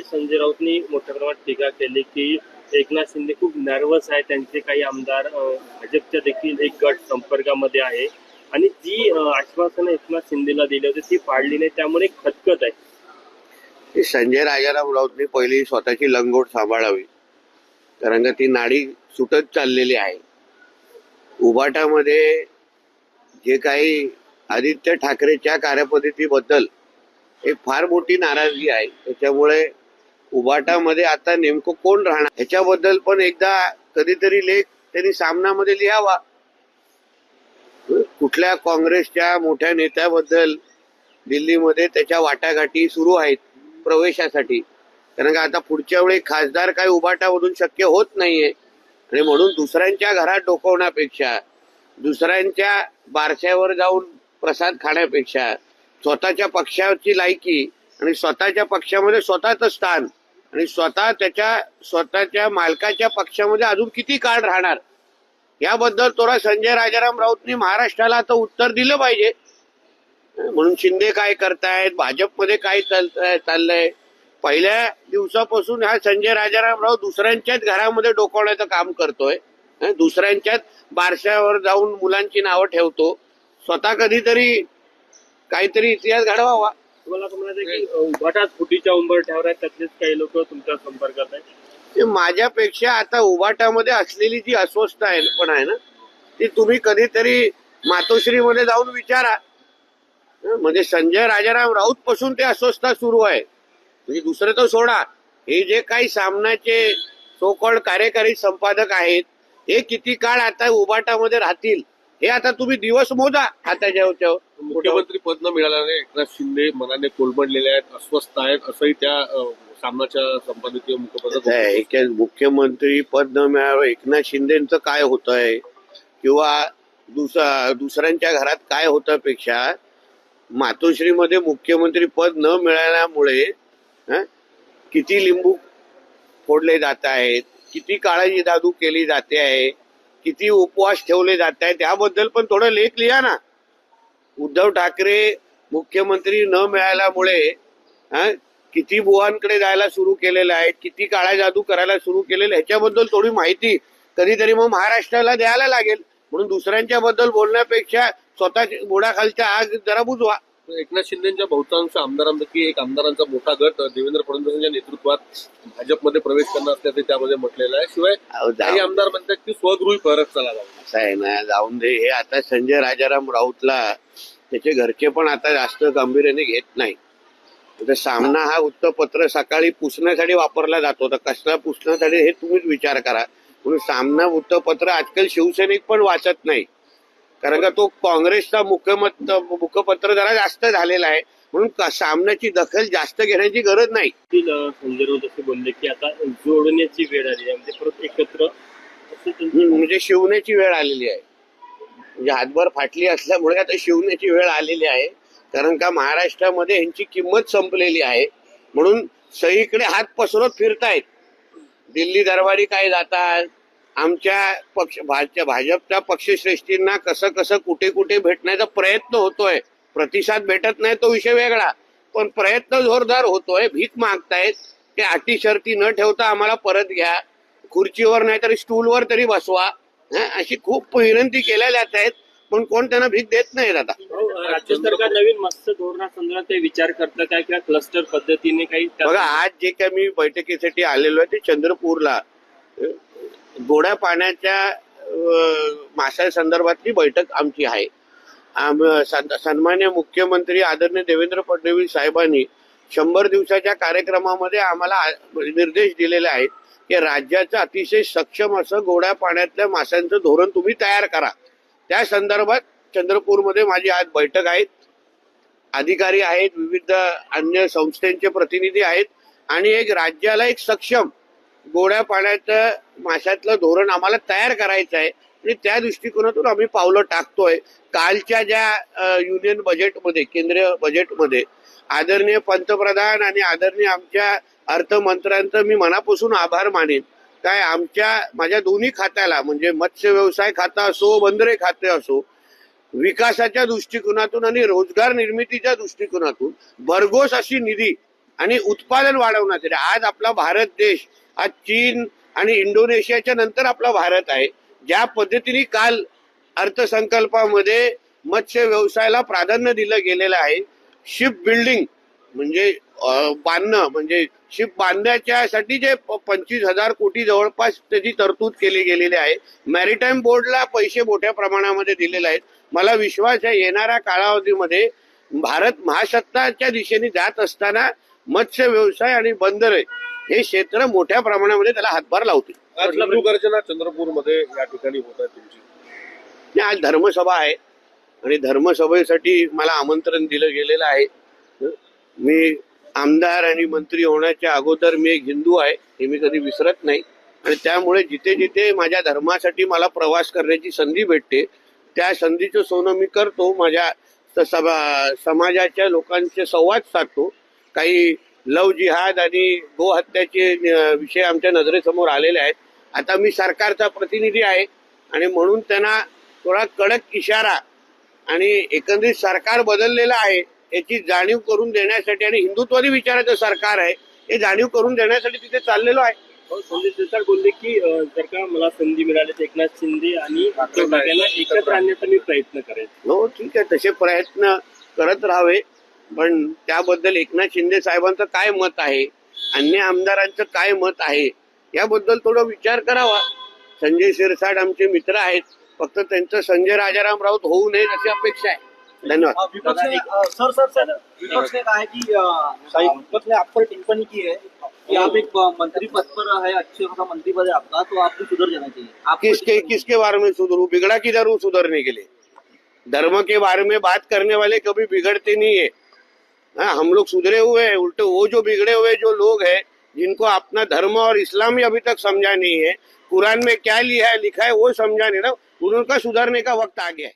संजय राऊतनी मोठ्या प्रमाणात टीका केली की एकनाथ शिंदे खूप नर्वस आहे. त्यांचे काही आमदार भाजपच्या देखील एक गट संपर्कामध्ये आहे. आणि जी आश्वासनं एकनाथ शिंदेला दिली होती ती पाळली नाही. त्यामुळे खतखत आहे. संजय राजाराम राऊतनी पहिली स्वतःची लंगोट सांभाळावी. कारण का ती नाडी सुटत चाललेली आहे. उबाटामध्ये जे काही आदित्य ठाकरेच्या कार्यपद्धतीबद्दल एक फार मोठी नाराजगी आहे. त्याच्यामुळे उभाटामध्ये आता नेमकं कोण राहणार? ह्याच्याबद्दल पण एकदा कधीतरी लेख त्यांनी सामनामध्ये लिहावा. कुठल्या काँग्रेसच्या मोठ्या नेत्याबद्दल दिल्लीमध्ये त्याच्या वाटाघाटी सुरू आहेत प्रवेशासाठी? कारण का आता पुढच्या वेळी खासदार काही उभाटामधून शक्य होत नाहीये. आणि म्हणून दुसऱ्यांच्या घरात डोकवण्यापेक्षा दुसऱ्यांच्या बारशावर जाऊन प्रसाद खाण्यापेक्षा स्वतःच्या पक्षाची लायकी आणि स्वतःच्या पक्षामध्ये स्वतःचं स्थान आणि स्वतः त्याच्या स्वतःच्या मालकाच्या पक्षामध्ये अजून किती काळ राहणार? याबद्दल थोडा संजय राजाराम राऊतनी महाराष्ट्राला आता उत्तर दिलं पाहिजे. म्हणून शिंदे काय करतायत भाजपमध्ये काय चालतंय चाललंय? पहिल्या दिवसापासून हा संजय राजाराम राऊत दुसऱ्यांच्याच घरामध्ये डोकवण्याचं काम करतोय. दुसऱ्यांच्याच बारशावर जाऊन मुलांची नावं ठेवतो. स्वतः कधीतरी काहीतरी इतिहास घडवावा. तुम्हाला म्हणायचं की अं, फुटीच्या उंबरठ्यावर आहेत त्यातलेच काही लोक तुमच्या संपर्कात आहेत? ते माझ्यापेक्षा आता उभाटामध्ये असलेली जी अस्वस्थ आहे पण आहे ना ती तुम्ही कधीतरी मातोश्रीमध्ये जाऊन विचारा. म्हणजे संजय राजाराम राऊत पासून ते अस्वस्थता सुरू आहे. म्हणजे दुसरं तर सोडा. हे जे काही सामनाचे सोकॉल्ड कार्यकारी संपादक आहेत हे किती काळ आता उभाटामध्ये राहतील? हे आता तुम्ही दिवस मोजा आता जेव्हा तेव्हा. मुख्यमंत्री पद न मिळाल्याने एकनाथ शिंदे मनाने कोलमडलेले आहेत अस्वस्थ आहेत असंही त्या सामनाच्या संपादकीय एका मुख्यमंत्री पद न मिळावं एकनाथ शिंदेचं काय होतंय किंवा दुस- दुसऱ्यांच्या घरात काय होतं पेक्षा मातोश्रीमध्ये मुख्यमंत्री पद न मिळाल्यामुळे किती लिंबू फोडले जात आहेत किती काळाची दादू केली जाते आहे किती उपवास ठेवले जात आहेत त्याबद्दल पण थोडं लेख लिहा ना. उद्धव ठाकरे मुख्यमंत्री न मिळाल्यामुळे किती बुवांकडे जायला सुरू केलेलं आहे किती काळा जादू करायला सुरू केलेलं ह्याच्याबद्दल थोडी माहिती कधीतरी मग महाराष्ट्राला द्यायला लागेल. म्हणून दुसऱ्यांच्या बद्दल बोलण्यापेक्षा स्वतः बुडाखालच्या आग जरा बुजवा. एकनाथ शिंदेच्या बहुतांश आमदारांपैकी एक आमदारांचा मोठा गट देवेंद्र फडणवीसांच्या नेतृत्वात भाजपमध्ये प्रवेश करणार असल्याचे त्यामध्ये म्हटलेलं आहे. शिवाय काही आमदार म्हणतात की स्वगृही परत चला असं आहे ना जाऊन दे. हे आता संजय राजाराम राऊतला त्याचे घरचे पण आता जास्त गांभीर्याने घेत नाही. सामना हा वृत्तपत्र सकाळी पुसण्यासाठी वापरला जातो तर कसला पुसण्यासाठी हे तुम्हीच विचार करा. म्हणून सामना वृत्तपत्र आजकाल शिवसैनिक पण वाचत नाही. कारण का तो काँग्रेसचा मुख्यमत मुखपत्र जरा जास्त झालेला आहे. म्हणून सामन्याची दखल जास्त घेण्याची गरज नाही. संजय राऊत असे बोलले की आता जोडण्याची वेळ आली आहे. म्हणजे परत एकत्र म्हणजे शिवण्याची वेळ आलेली आहे. म्हणजे हातभर फाटली असल्यामुळे आता शिवण्याची वेळ आलेली आहे. कारण का महाराष्ट्रामध्ये यांची किंमत संपलेली आहे. म्हणून सगळीकडे हात पसरत फिरतायत. दिल्ली दरबारी काय जातात? आमच्या पक्ष भाजपच्या पक्षश्रेष्ठींना कसं कसं कुठे कुठे भेटण्याचा प्रयत्न होतोय. प्रतिसाद भेटत नाही तो विषय वेगळा. पण प्रयत्न जोरदार होतोय भीक मागतायत. ते अटी शर्ती न ठेवता आम्हाला परत घ्या. खुर्चीवर नाही तरी स्टूलवर तरी बसवा. हं, अशी खूप विनंती केल्या जात आहेत. पण कोण त्यांना भीक देत नाहीत आता. अहो, राज्य सरकार नवीन मत्स्य धोरणासंदर्भात विचार करतं काय? किंवा क्लस्टर पद्धतीने काही बघा आज जे काय मी बैठकीसाठी आलेलो आहे ते चंद्रपूरला. गोड्या पाण्याच्या अं, माशासंदर्भातली बैठक आमची आहे. आम- सन्मान्य मुख्यमंत्री आदरणीय देवेंद्र फडणवीस साहेबांनी शंभर दिवसाच्या कार्यक्रमामध्ये आम्हाला आ- निर्देश दिलेले आहेत की राज्याचं अतिशय सक्षम असं गोड्या पाण्यातल्या माशांचं धोरण तुम्ही तयार करा. त्या संदर्भात चंद्रपूरमध्ये माझी आज बैठक आहेत अधिकारी आहेत विविध अन्य संस्थांचे प्रतिनिधी आहेत आणि एक राज्याला एक सक्षम गोड्या पाण्याचं माशातलं धोरण आम्हाला तयार करायचं आहे. आणि त्या दृष्टिकोनातून आम्ही पावलं टाकतोय. कालच्या ज्या युनियन बजेटमध्ये केंद्रीय बजेटमध्ये आदरणीय पंतप्रधान आणि आदरणीय आमच्या अर्थमंत्र्यांचं मी मनापासून आभार मानेन. काय आमच्या माझ्या दोन्ही खात्याला म्हणजे मत्स्य व्यवसाय खाता असो बंदरे खाते असो विकासाच्या दृष्टिकोनातून आणि रोजगार निर्मितीच्या दृष्टिकोनातून भरघोस अशी निधी आणि उत्पादन वाढवण्यासाठी आज आपला भारत देश आज चीन आणि इंडोनेशियाच्या नंतर आपला भारत आहे. ज्या पद्धतीने काल अर्थसंकल्पामध्ये मत्स्य व्यवसायाला प्राधान्य दिलं गेलेलं आहे शिप बिल्डिंग म्हणजे बांधणं म्हणजे शिप बांधण्याच्यासाठी जे पंचवीस हजार कोटी जवळपास त्याची तरतूद केली गेलेली आहे. मॅरिटाईम बोर्डला पैसे मोठ्या प्रमाणामध्ये दिलेले आहेत. मला विश्वास आहे येणाऱ्या कालावधीमध्ये भारत महासत्ताच्या दिशेने जात असताना मत्स्य व्यवसाय आणि बंदरे हे क्षेत्र मोठ्या प्रमाणामध्ये त्याला हातभार लावतील. आज लघुगर्जना चंद्रपूरमध्ये या ठिकाणी होत आहे तुमची. आज धर्मसभा आहे. आणि धर्मसभेसाठी मला आमंत्रण दिलं गेलेलं आहे. मी आमदार आणि मंत्री होण्याच्या अगोदर मी एक हिंदू आहे हे मी कधी विसरत नाही. आणि त्यामुळे जिथे जिथे माझ्या धर्मासाठी मला प्रवास करण्याची संधी भेटते त्या संधीचं सोनं मी करतो. माझ्या समाजाच्या लोकांचे संवाद साधतो. काही लव जिहाद आणि गोहत्याचे विषय आमच्या नजरेसमोर आलेले आहेत. आता मी सरकारचा प्रतिनिधी आहे आणि म्हणून त्यांना थोडा कडक इशारा आणि एकंदरीत सरकार बदललेलं आहे याची जाणीव करून देण्यासाठी आणि हिंदुत्वादी विचाराचं सरकार आहे हे जाणीव करून देण्यासाठी तिथे चाललेलो आहे. अहो, संजय शिरसाट बोलले की जर का मला संधी मिळाली तर एकनाथ शिंदे आणि एकत्र आणण्याचा मी प्रयत्न करेन. हो ठीक आहे तसे प्रयत्न करत राहावे. पण त्याबद्दल एकनाथ शिंदे साहेबांचं काय मत आहे? अन्य आमदारांचं काय मत आहे? याबद्दल थोडा विचार करावा. संजय शिरसाट आमचे मित्र आहेत. फक्त त्यांचं संजय राजाराम राऊत होऊ नये अशी अपेक्षा आहे. धन्यवाद. सर सर सर विपक्ष ने कहा है कि विपक्ष ने आप पर टिप्पणी की है कि आप एक मंत्री पद पर है अच्छे खासा मंत्री पद है आपका तो आपको सुधर जाना चाहिए. किसके किसके बारे में सुधरू? बिगड़ा किधर हूँ सुधरने के लिए? धर्म के बारे में बात करने वाले कभी बिगड़ते नहीं है। हाँ, हम लोग सुधरे हुए हैं उल्टे वो जो बिगड़े हुए जो लोग हैं जिनको अपना धर्म और इस्लाम ही अभी तक समझा नहीं है कुरान में क्या लिखा है लिखा है वो समझा नहीं ना उनका सुधरने का वक्त आ गया है।